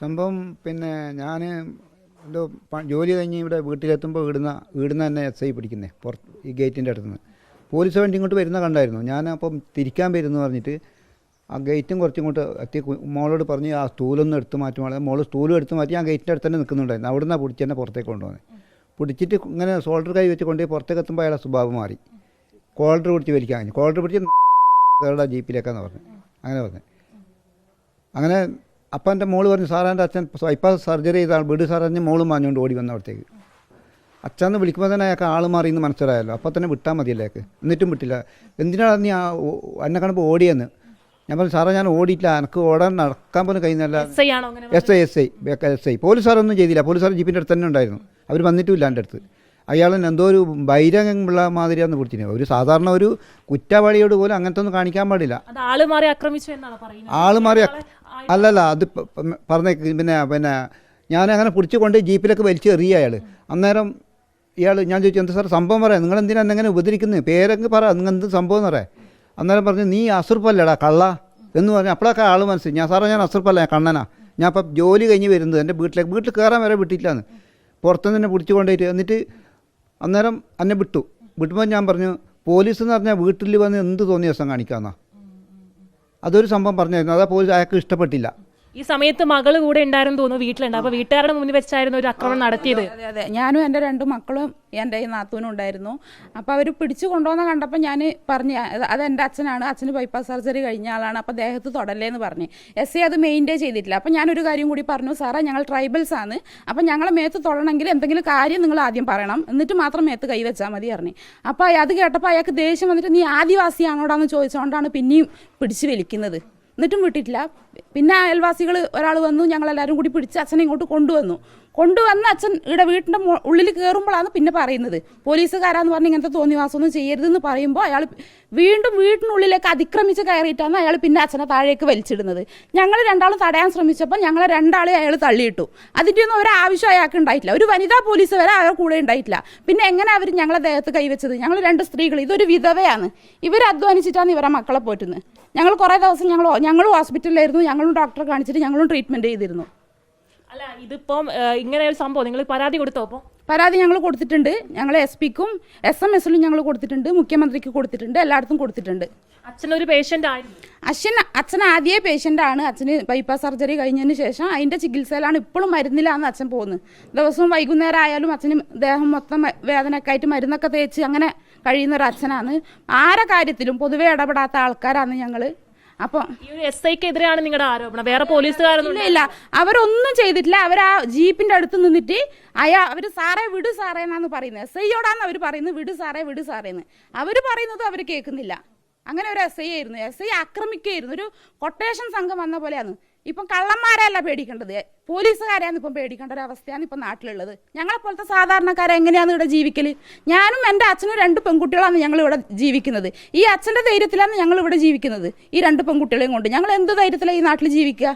സംഭവം പിന്നെ ഞാൻ എന്തോ ജോലി കഴിഞ്ഞ് ഇവിടെ വീട്ടിലെത്തുമ്പോൾ വീടുന്ന വീടുന്ന തന്നെ എസ് ഐ പിടിക്കുന്നത് പുറത്ത് ഈ ഗേറ്റിന്റെ അടുത്ത് നിന്ന് പോലീസ് വണ്ടി ഇങ്ങോട്ട് വരുന്ന കണ്ടായിരുന്നു. ഞാൻ തിരിക്കാൻ വരുന്നു പറഞ്ഞിട്ട് ആ ഗേറ്റും കുറച്ചിങ്ങോട്ട് എത്തി മോളോട് പറഞ്ഞ് ആ സ്റ്റൂലൊന്നും എടുത്ത് മാറ്റി മോൾ സ്റ്റൂലും എടുത്ത് മാറ്റി ആ ഗേറ്റിന്റെ അടുത്ത് തന്നെ നിൽക്കുന്നുണ്ടായിരുന്നു. അവിടെ നിന്നാണ് പിടിച്ച് തന്നെ പുറത്തേക്ക് കൊണ്ടുപോകുന്നത് പിടിച്ചിട്ട് ഇങ്ങനെ ഷോൾഡർ കൈ വെച്ച് കൊണ്ടുപോയി പുറത്തേക്ക് എത്തുമ്പോൾ അയാളെ സ്വഭാവം മാറി. കോളർ പിടിച്ച് വലിക്കാൻ കഴിഞ്ഞു. കോളർ പിടിച്ച് ജീപ്പിലേക്കാന്ന് പറഞ്ഞു. അങ്ങനെ പറഞ്ഞു. അങ്ങനെ അപ്പം എന്റെ മോൾ പറഞ്ഞു സാറേ എന്റെ അച്ഛൻ ബൈപ്പാസ് സർജറി ചെയ്ത ആൾ സാറഞ്ഞ് മോളും മാഞ്ഞുകൊണ്ട് ഓടി വന്ന അവിടത്തേക്ക്. അച്ഛന്ന് വിളിക്കുമ്പോൾ തന്നെ അയാൾക്ക് ആൾ മാറി എന്ന് മനസ്സിലായല്ലോ. അപ്പോൾ തന്നെ വിട്ടാൽ മതിയല്ലേ അയാൾക്ക്? എന്നിട്ടും വിട്ടില്ല. എന്തിനാണ് നീ എന്നെ കാണുമ്പോൾ ഓടിയെന്ന്? ഞാൻ പറഞ്ഞു സാറേ ഞാൻ ഓടിയിട്ടില്ല. എനിക്ക് ഓടാൻ നടക്കാൻ പോലും കഴിയുന്നില്ല. S I S I S I police സാറൊന്നും ചെയ്തില്ല. പോലീസ് സാറ് ജീപ്പിന്റെ അടുത്ത് തന്നെ ഉണ്ടായിരുന്നു. അവർ വന്നിട്ടുമില്ല എന്റെ അടുത്ത്. അയാൾ എന്തോ ഒരു ബൈരംഗമുള്ള മാതിരിയാന്ന് പിടിച്ചിന് ഒരു സാധാരണ ഒരു കുറ്റവാളിയോട് പോലും അങ്ങനത്തെ ഒന്നും കാണിക്കാൻ പാടില്ല. ആൾ മാറി അല്ലല്ല അത് പ- പ- പിന്നെ പിന്നെ ഞാൻ അങ്ങനെ പിടിച്ചു കൊണ്ട് ജീപ്പിലൊക്കെ വലിച്ചു എറിയ അയാൾ അന്നേരം ഇയാൾ ഞാൻ ചോദിച്ചു എന്താ സാർ സംഭവം പറയാം? നിങ്ങൾ എന്തിനാ എന്നെ ഇങ്ങനെ ഉപദ്രവിക്കുന്നത് പേരൊക്കെ പറ നിങ്ങൾ എന്ത് സംഭവം എന്ന് പറയാം? അന്നേരം പറഞ്ഞു നീ അസുർപ്പല്ലടാ കള്ള. എന്ന് പറഞ്ഞു അപ്പോഴൊക്കെ ആൾ മനസ്സിൽ ഞാൻ സാറേ ഞാൻ അസുർപ്പല്ല ഞാൻ കണ്ണനാ. ഞാൻ ഇപ്പം ജോലി കഴിഞ്ഞ് വരുന്നത് എന്റെ വീട്ടിലേക്ക് വീട്ടിൽ കയറാൻ വരെ വിട്ടിട്ടില്ലാന്ന്. പുറത്തുനിന്ന് തന്നെ പിടിച്ചു കൊണ്ടുപോയിട്ട് എന്നിട്ട് അന്നേരം എന്നെ വിട്ടു. വിട്ടുമ്പോൾ ഞാൻ പറഞ്ഞു പോലീസ് എന്ന് പറഞ്ഞാൽ വീട്ടിൽ വന്ന് എന്ത് തോന്നിയ ദിവസം കാണിക്കാമെന്നാ? അതൊരു സംഭവം പറഞ്ഞായിരുന്നു അതാ പോലീസ് അയാൾക്ക് ഇഷ്ടപ്പെട്ടില്ല. ഈ സമയത്ത് മകൾ കൂടെ ഉണ്ടായിരുന്നു തോന്നുന്നു വീട്ടിലുണ്ട്. അപ്പൊ വീട്ടുകാരുടെ മുന്നിൽ വെച്ചായിരുന്നു ഒരു ആക്രമണം നടത്തിയത്. അതെ അതെ ഞാനും എന്റെ രണ്ട് മക്കളും എന്റെ ഈ നാത്തൂനും ഉണ്ടായിരുന്നു. അപ്പോൾ അവർ പിടിച്ചു കൊണ്ടുവന്ന കണ്ടപ്പോൾ ഞാൻ പറഞ്ഞു അത് എന്റെ അച്ഛനാണ്. അച്ഛന് ബൈപ്പാസ് സർജറി കഴിഞ്ഞ ആളാണ്. അപ്പോൾ ദേഹത്ത് തൊടല്ലേ എന്ന് പറഞ്ഞു. എസ് സി അത് മെയിന്റെയിൻ ചെയ്തിട്ടില്ല. അപ്പോൾ ഞാനൊരു കാര്യം കൂടി പറഞ്ഞു സാറേ ഞങ്ങൾ ട്രൈബൽസ് ആണ്. അപ്പോൾ ഞങ്ങളെ മേത്ത് തൊടണമെങ്കിൽ എന്തെങ്കിലും കാര്യം നിങ്ങൾ ആദ്യം പറയണം. എന്നിട്ട് മാത്രം മേത്ത് കൈവച്ചാൽ മതി പറഞ്ഞു. അപ്പോൾ അത് കേട്ടപ്പോൾ അയാൾക്ക് ദേഷ്യം വന്നിട്ട് നീ ആദിവാസിയാണോടാന്ന് ചോദിച്ചുകൊണ്ടാണ് പിന്നെയും പിടിച്ചു വലിക്കുന്നത്. എന്നിട്ടും വിട്ടിട്ടില്ല. പിന്നെ അയൽവാസികൾ ഒരാൾ വന്നു ഞങ്ങളെല്ലാവരും കൂടി പിടിച്ച് അച്ഛനെ ഇങ്ങോട്ട് കൊണ്ടുവന്നു. കൊണ്ടുവന്ന് അച്ഛൻ ഇവിടെ വീട്ടിന്റെ ഉള്ളിൽ കയറുമ്പോഴാണ് പിന്നെ പറയുന്നത്. പോലീസുകാരാന്ന് പറഞ്ഞ് ഇങ്ങനത്തെ തോന്നിവാസമൊന്നും ചെയ്യരുതെന്ന് പറയുമ്പോൾ അയാൾ വീണ്ടും വീട്ടിനുള്ളിലേക്ക് അതിക്രമിച്ച് കയറിയിട്ടാണ് അയാൾ പിന്നെ അച്ഛനെ താഴേക്ക് വലിച്ചിടുന്നത്. ഞങ്ങൾ രണ്ടാളും തടയാൻ ശ്രമിച്ചപ്പോൾ ഞങ്ങളെ രണ്ടാളെ അയാൾ തള്ളിയിട്ടു. അതിന്റെ ഒന്നും ഒരു ആവശ്യം അയാൾക്ക് ഉണ്ടായിട്ടില്ല. ഒരു വനിതാ പോലീസ് വരെ അയാൾ കൂടെ ഉണ്ടായിട്ടില്ല. പിന്നെ എങ്ങനെ അവർ ഞങ്ങളെ ദേഹത്ത് കൈവച്ചത്? ഞങ്ങൾ രണ്ട് സ്ത്രീകൾ ഇതൊരു വിധവയാണ്. ഇവർ അധ്വാനിച്ചിട്ടാണ് ഇവരെ മക്കളെ പോറ്റുന്നത്. ഞങ്ങൾ കുറേ ദിവസം ഞങ്ങൾ ഞങ്ങളും ഹോസ്പിറ്റലിലായിരുന്നു. ഞങ്ങളും ഡോക്ടറെ കാണിച്ചിട്ട് ഞങ്ങളും ട്രീറ്റ്മെന്റ് ചെയ്തിരുന്നു. അല്ല ഇതിപ്പം ഇങ്ങനെ ഒരു സംഭവം നിങ്ങൾ പരാതി കൊടുത്തോ അപ്പോൾ പരാതി ഞങ്ങൾ കൊടുത്തിട്ടുണ്ട്. ഞങ്ങൾ എസ് പിക്കും എസ് എം എസിലും ഞങ്ങൾ കൊടുത്തിട്ടുണ്ട്. മുഖ്യമന്ത്രിക്ക് കൊടുത്തിട്ടുണ്ട്. എല്ലായിടത്തും കൊടുത്തിട്ടുണ്ട്. അച്ഛനൊരു പേഷ്യന്റ് ആയിരുന്നു അച്ഛൻ അച്ഛൻ ആദ്യേ പേഷ്യന്റ് ആണ്. അച്ഛന് ബൈപ്പാസ് സർജറി കഴിഞ്ഞതിന് ശേഷം അതിന്റെ ചികിത്സയിലാണ് ഇപ്പോഴും മരുന്നിലാന്ന് അച്ഛൻ പോകുന്നത്. ദിവസവും വൈകുന്നേരം ആയാലും അച്ഛന് ദേഹം മൊത്തം വേദനയൊക്കെ ആയിട്ട് മരുന്നൊക്കെ തേച്ച് അങ്ങനെ കഴിയുന്ന ഒരു അച്ഛനാണ്. ആരെ കാര്യത്തിലും പൊതുവെ ഇടപെടാത്ത ആൾക്കാരാണ് ഞങ്ങൾ അപ്പോൾ ഒരു എസ് ഐക്ക് എതിരെയാണ് നിങ്ങളുടെ ആരോപണം. വേറെ പോലീസുകാരൊന്നും ഇല്ല അവരൊന്നും ചെയ്തിട്ടില്ല. അവർ ആ ജീപ്പിന്റെ അടുത്ത് നിന്നിട്ട് അയാ അവർ സാറേ വിട് സാറേ എന്നാണ് പറയുന്നത്. എസ് ഐയോടാന്ന് അവർ പറയുന്നത്. വിട് സാറേ വിട് സാറേന്ന് അവർ അവർ പറയുന്നത് അവർ കേൾക്കുന്നില്ല. അങ്ങനെ ഒരു എസ് ഐ ആയിരുന്നു. എസ് ഐ ആക്രമിക്കുകയായിരുന്നു. ഒരു കൊട്ടേഷൻ സംഘം വന്ന പോലെയാണ്. ഇപ്പം കള്ളന്മാരെയല്ല പേടിക്കേണ്ടത്. പോലീസുകാരെയാണ് ഇപ്പം പേടിക്കേണ്ട ഒരു അവസ്ഥയാണ് ഇപ്പം നാട്ടിലുള്ളത്. ഞങ്ങളെ പോലത്തെ സാധാരണക്കാരെ എങ്ങനെയാണ് ഇവിടെ ജീവിക്കൽ ഞാനും എന്റെ അച്ഛനും രണ്ട് പെൺകുട്ടികളാണ് ഞങ്ങൾ ഇവിടെ ജീവിക്കുന്നത്. ഈ അച്ഛന്റെ ധൈര്യത്തിലാണ് ഞങ്ങൾ ഇവിടെ ജീവിക്കുന്നത്. ഈ രണ്ട് പെൺകുട്ടികളെയും കൊണ്ട്. ഞങ്ങൾ എന്ത് ധൈര്യത്തിലാണ് ഈ നാട്ടിൽ ജീവിക്കുക?